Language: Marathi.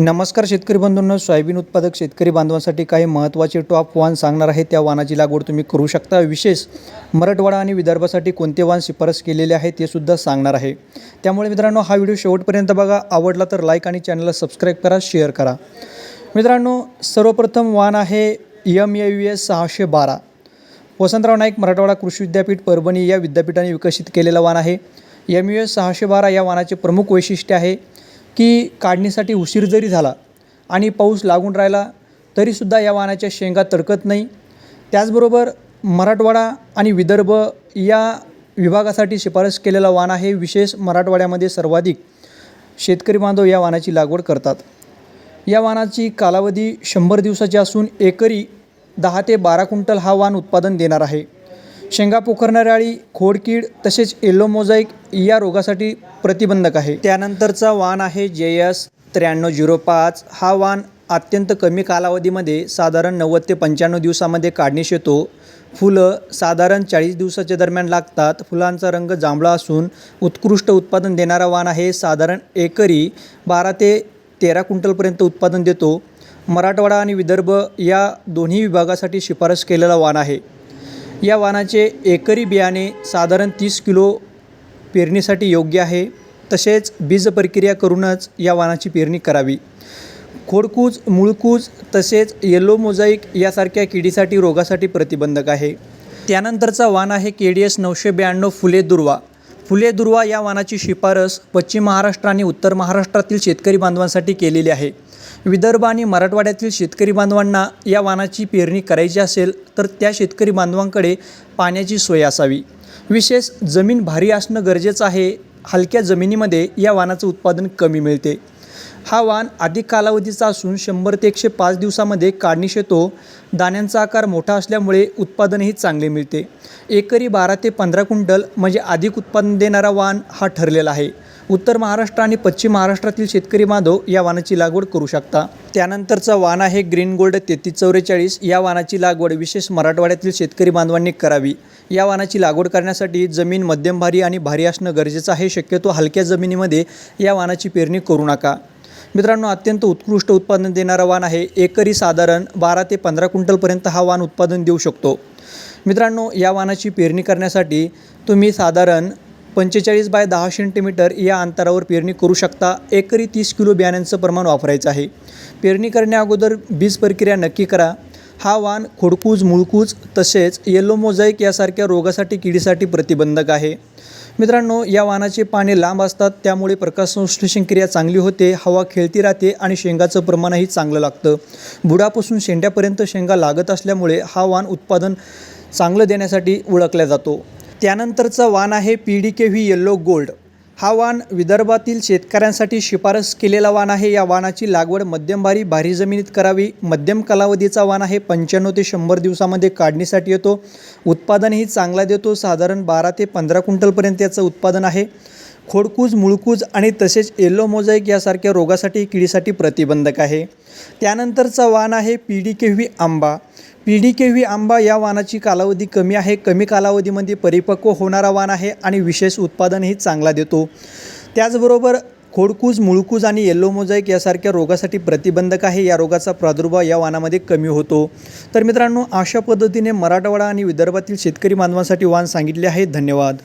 नमस्कार शेतकरी बंधूंनो सोयाबीन उत्पादक शेतकरी बांधवांसाठी काही महत्त्वाचे टॉप वाण सांगणार आहे त्या वाहनाची लागवड तुम्ही करू शकता. विशेष मराठवाडा आणि विदर्भासाठी कोणते वाहन शिफारस केलेले आहे ते सुद्धा सांगणार आहे. त्यामुळे मित्रांनो हा व्हिडिओ शेवटपर्यंत बघा. आवडला तर लाईक आणि चॅनलला सबस्क्राईब करा शेअर करा. मित्रांनो सर्वप्रथम वाण आहे एम ए यू एस सहाशे बारा. वसंतराव नाईक मराठवाडा कृषी विद्यापीठ परभणी या विद्यापीठाने विकसित केलेला वाण आहे. एम यू एस सहाशे बारा या वाहनाचे प्रमुख वैशिष्ट्य आहे की काढणीसाठी उशीर जरी झाला आणि पाऊस लागून राहिला तरीसुद्धा या वाहनाच्या शेंगा तडकत नाही. त्याचबरोबर मराठवाडा आणि विदर्भ या विभागासाठी शिफारस केलेला वाण आहे. विशेष मराठवाड्यामध्ये सर्वाधिक शेतकरी बांधव या वाणाची लागवड करतात. या वाणाची कालावधी शंभर दिवसाची असून एकरी दहा ते बारा क्विंटल हा वाण उत्पादन देणार आहे. शेंगा पोखरणाऱ्याळी खोडकीड तसेच येलो मोझाईक या रोगासाठी प्रतिबंधक आहे. त्यानंतरचा वाण आहे जे एस त्र्याण्णव झिरो पाच. हा वाण अत्यंत कमी कालावधीमध्ये साधारण नव्वद ते पंच्याण्णव दिवसामध्ये काढणीस येतो. फुलं साधारण चाळीस दिवसाच्या दरम्यान लागतात. फुलांचा रंग जांभळा असून उत्कृष्ट उत्पादन देणारा वाण आहे. साधारण एकरी बारा ते तेरा क्विंटलपर्यंत उत्पादन देतो. मराठवाडा आणि विदर्भ या दोन्ही विभागासाठी शिफारस केलेला वाण आहे. या वाणाचे एकरी बियाणे साधारण तीस किलो पेरणीसाठी योग्य आहे. तसेच बीज प्रक्रिया करूनच या वाणाची पेरणी करावी. खोडकूज मुळकूज तसेच येलो मोझाईक यासारख्या किडीसाठी रोगासाठी प्रतिबंधक आहे. त्यानंतरचा वाण आहे के डी एस नऊशे ब्याण्णव फुले दुर्वा. फुले दुर्वा या वाणाची शिफारस पश्चिम महाराष्ट्र आणि उत्तर महाराष्ट्रातील शेतकरी बांधवांसाठी केलेली आहे. विदर्भ आणि मराठवाड्यातील शेतकरी बांधवांना या वाणाची पेरणी करायची असेल तर त्या शेतकरी बांधवांकडे पाण्याची सोय असावी. विशेष जमीन भारी असणं गरजेचं आहे. हलक्या जमिनीमध्ये या वाणाचं उत्पादन कमी मिळते. हा वाण अधिक कालावधीचा असून शंभर ते एकशे पाच दिवसामध्ये काढणीस येतो. दाण्यांचा आकार मोठा असल्यामुळे उत्पादनही चांगले मिळते. एकरी बारा ते पंधरा क्विंटल म्हणजे अधिक उत्पादन देणारा वाण हा ठरलेला आहे. उत्तर महाराष्ट्र आणि पश्चिम महाराष्ट्रातील शेतकरी बांधव या वाणाची लागवड करू शकता. त्यानंतरचा वाण आहे ग्रीन गोल्ड तेहतीस चौवेचाळीस या वाणाची लागवड विशेष मराठवाड्यातील शेतकरी बांधवांनी करावी. या वाणाची लागवड करण्यासाठी जमीन मध्यम भारी आणि भारी असणं गरजेचं आहे. शक्यतो हलक्या जमिनीमध्ये या वाणाची पेरणी करू नका. मित्रांनो अत्यंत उत्कृष्ट उत्पादन देणारा वाण आहे. एकरी साधारण बारा ते पंधरा क्विंटलपर्यंत हा वाण उत्पादन देऊ शकतो. मित्रांनो या वाणाची पेरणी करण्यासाठी तुम्ही साधारण पंचेचाळीस बाय दहा सेंटीमीटर या अंतरावर पेरणी करू शकता. एकरी तीस किलो बियाण्यांचं प्रमाण वापरायचं आहे. पेरणी करण्याअगोदर बीज प्रक्रिया नक्की करा. हा वाण खोडकूज मुळकूज तसेच येलो मोझाईक यासारख्या रोगासाठी किडीसाठी प्रतिबंधक आहे. मित्रांनो या वाणाचे पाने लांब असतात त्यामुळे प्रकाशसंश्लेषण क्रिया चांगली होते हवा खेळती राहते आणि शेंगाचं प्रमाणही चांगलं लागतं. बुडापासून शेंड्यापर्यंत शेंगा लागत असल्यामुळे हा वाण उत्पादन चांगलं देण्यासाठी ओळखला जातो. त्यानंतरचा वाण आहे P D K V yellow gold हा वाण विदर्भातील शेतकऱ्यांसाठी शिफारस केलेला वाण आहे. या वाणाची लागवड मध्यमभारी भारी भारी जमिनीत करावी. मध्यम कालावधीचा वाण आहे. पंच्याण्णव ते शंभर दिवसामध्ये काढणीसाठी येतो. उत्पादनही चांगला देतो. साधारण बारा ते पंधरा क्विंटलपर्यंत याचं उत्पादन आहे. खोडकूज मुळकूज आणि तसेच येलो मोझाईक यासारख्या रोगासाठी किडीसाठी प्रतिबंधक आहे. त्यानंतरचा वाण आहे पी डी के व्ही आंबा. पी डी के व्ही आंबा या वाणाची कालावधी कमी आहे. कमी कालावधीमध्ये परिपक्व होणारा वाण आहे आणि विशेष उत्पादनही चांगला देतो. त्याचबरोबर खोडकूज मुळकूज आणि येल्लो मोजाईक यासारख्या रोगासाठी प्रतिबंधक आहे. या रोगाचा प्रादुर्भाव या वाणामध्ये कमी होतो. तर मित्रांनो अशा पद्धतीने मराठवाडा आणि विदर्भातील शेतकरी बांधवांसाठी वाण सांगितले आहे. धन्यवाद.